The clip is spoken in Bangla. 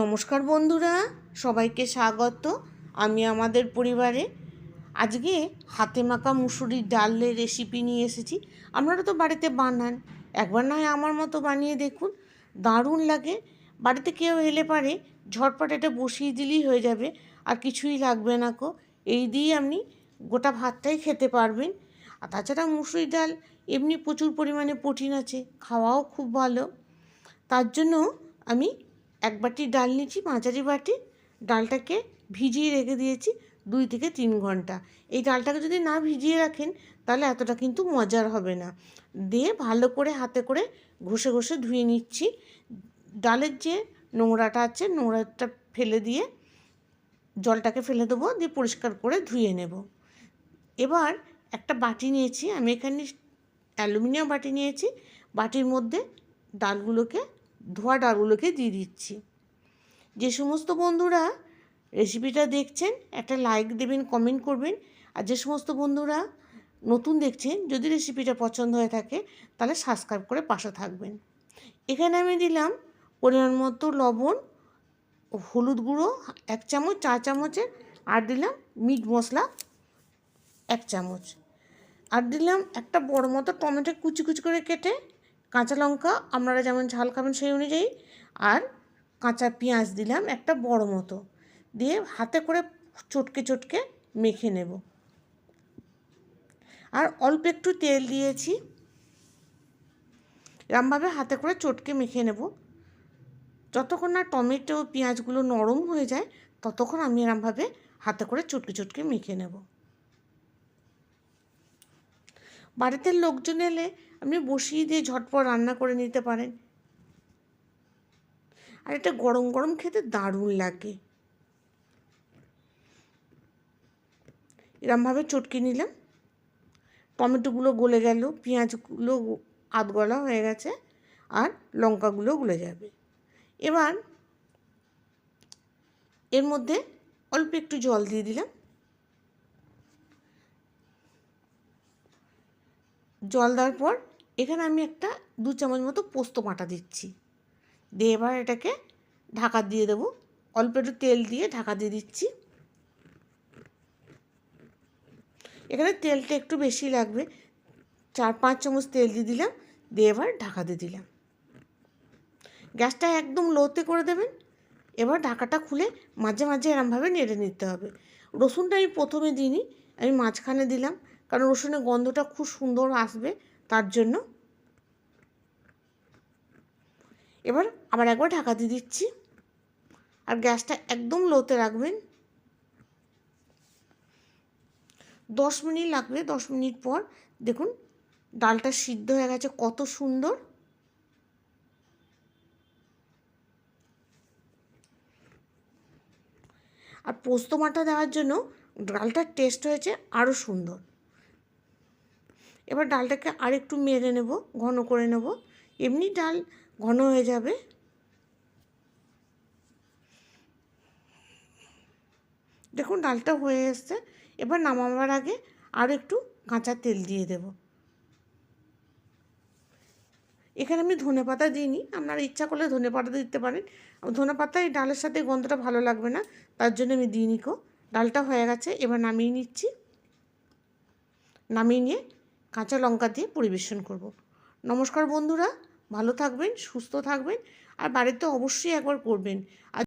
নমস্কার বন্ধুরা, সবাইকে স্বাগত আমি আমাদের পরিবারে। আজকে হাতে মাখা মুসুরির ডালের রেসিপি নিয়ে এসেছি। আপনারা তো বাড়িতে বানান, একবার নয় আমার মতো বানিয়ে দেখুন। দারুণ লাগে, বাড়িতে কেউ এলে পারে ঝটপট এটা বসিয়ে দিলেই হয়ে যাবে, আর কিছুই লাগবে না কো। এই দিয়ে আপনি গোটা ভাতটাই খেতে পারবেন। আর তাছাড়া মুসুরির ডাল, এমনি প্রচুর পরিমাণে প্রোটিন আছে, খাওয়াও খুব ভালো। তার জন্য আমি এক বাটি ডাল নিয়েছি, মাঝারি বাটি। ডালটাকে ভিজিয়ে রেখে দিয়েছি দুই থেকে তিন ঘণ্টা। এই ডালটাকে যদি না ভিজিয়ে রাখেন, তাহলে এতটা কিন্তু মজার হবে না। দিয়ে ভালো করে হাতে করে ঘষে ঘষে ধুয়ে নিচ্ছি। ডালের যে নোংরাটা আছে, নোংরাটা ফেলে দিয়ে জলটাকে ফেলে দেবো, দিয়ে পরিষ্কার করে ধুয়ে নেব। এবার একটা বাটি নিয়েছি, আমি এখানে অ্যালুমিনিয়াম বাটি নিয়েছি। বাটির মধ্যে ডালগুলোকে ধোয়া ডালগুলোকে দিয়ে দিচ্ছি। যে সমস্ত বন্ধুরা রেসিপিটা দেখছেন, একটা লাইক দেবেন কমেন্ট করবেন। আর যে সমস্ত বন্ধুরা নতুন দেখছেন, যদি রেসিপিটা পছন্দ হয়ে থাকে, তাহলে সাবস্ক্রাইব করে পাশে থাকবেন। এখানে আমি দিলাম পরিমাণ মতো লবণ, হলুদ গুঁড়ো, এক চামচ চা চামচের, আর দিলাম মিট মশলা, এক চামচ। আর দিলাম একটা বড় মতো টমেটো কুচি কুচি করে কেটে কাঁচা লঙ্কা আপনারা যেমন ঝাল খাবেন সেই অনুযায়ী, আর কাঁচা পেঁয়াজ দিলাম একটা বড় মতো, দিয়ে হাতে করে চটকে চটকে মেখে নেব। আর অল্প একটু তেল দিয়েছি, এরমভাবে হাতে করে চটকে মেখে নেব। যতক্ষণ না টমেটো, পেঁয়াজগুলো নরম হয়ে যায়, ততক্ষণ আমি এরমভাবে হাতে করে চটকে চটকে মেখে নেব। বাড়িতে লোকজন এলে আপনি বসিয়ে দিয়ে ঝটপট রান্না করে নিতে পারেন। আর এটা গরম গরম খেতে দারুণ লাগে। এরমভাবে চটকে নিলাম। টমেটোগুলো গলে গেল, পেঁয়াজগুলো আধ গলা হয়ে গেছে আর লঙ্কাগুলো গলে যাবে। এবার এর মধ্যে অল্প একটু জল দিয়ে দিলাম। জল দেওয়ার পর এখানে আমি একটা দু চামচ মতো পোস্ত বাটা দিচ্ছি। দিয়ে এবার এটাকে ঢাকা দিয়ে দেবো। অল্প একটু তেল দিয়ে ঢাকা দিয়ে দিচ্ছি। এখানে তেলটা একটু বেশি লাগবে। চার পাঁচ চামচ তেল দিয়ে দিলাম। দিয়ে এবার ঢাকা দিয়ে দিলাম। গ্যাসটা একদম লোতে করে দেবেন। এবার ঢাকাটা খুলে মাঝে মাঝে এরমভাবে নেড়ে নিতে হবে। রসুনটা আমি প্রথমে দিইনি, আমি মাঝখানে দিলাম। কারণ রসুনের গন্ধটা খুব সুন্দর আসবে তার জন্য। এবার আবার একবার ঢাকা দিয়ে দিচ্ছি। আর গ্যাসটা একদম লোতে রাখবেন। দশ মিনিট লাগবে, দশ মিনিট পর। দেখুন, ডালটা সিদ্ধ হয়ে গেছে, কত সুন্দর। আর পোস্ত মাটা দেওয়ার জন্য ডালটার টেস্ট হয়েছে আরও সুন্দর। এবার ডালটাকে আর একটু মেরে নেব, ঘন করে নেব। এমনি ডাল ঘন হয়ে যাবে। দেখুন, ডালটা হয়ে এসছে। এবার নামাবার আগে আর একটু কাঁচা তেল দিয়ে দেব। এখানে আমি ধনে পাতা দিইনি। আপনারা ইচ্ছা করলে ধনে পাতা দিতে পারেন। ধনে পাতা এই ডালের সাথে গন্ধটা ভালো লাগবে না, তার জন্য আমি দিইনি কো ডালটা হয়ে গেছে, এবার নামিয়ে নিচ্ছি। নামিয়ে নিয়ে কাঁচা লঙ্কা দিয়ে পরিবেশন করব। নমস্কার বন্ধুরা, ভালো থাকবেন, সুস্থ থাকবেন, আর বাড়িতে অবশ্যই একবার করবেন। আর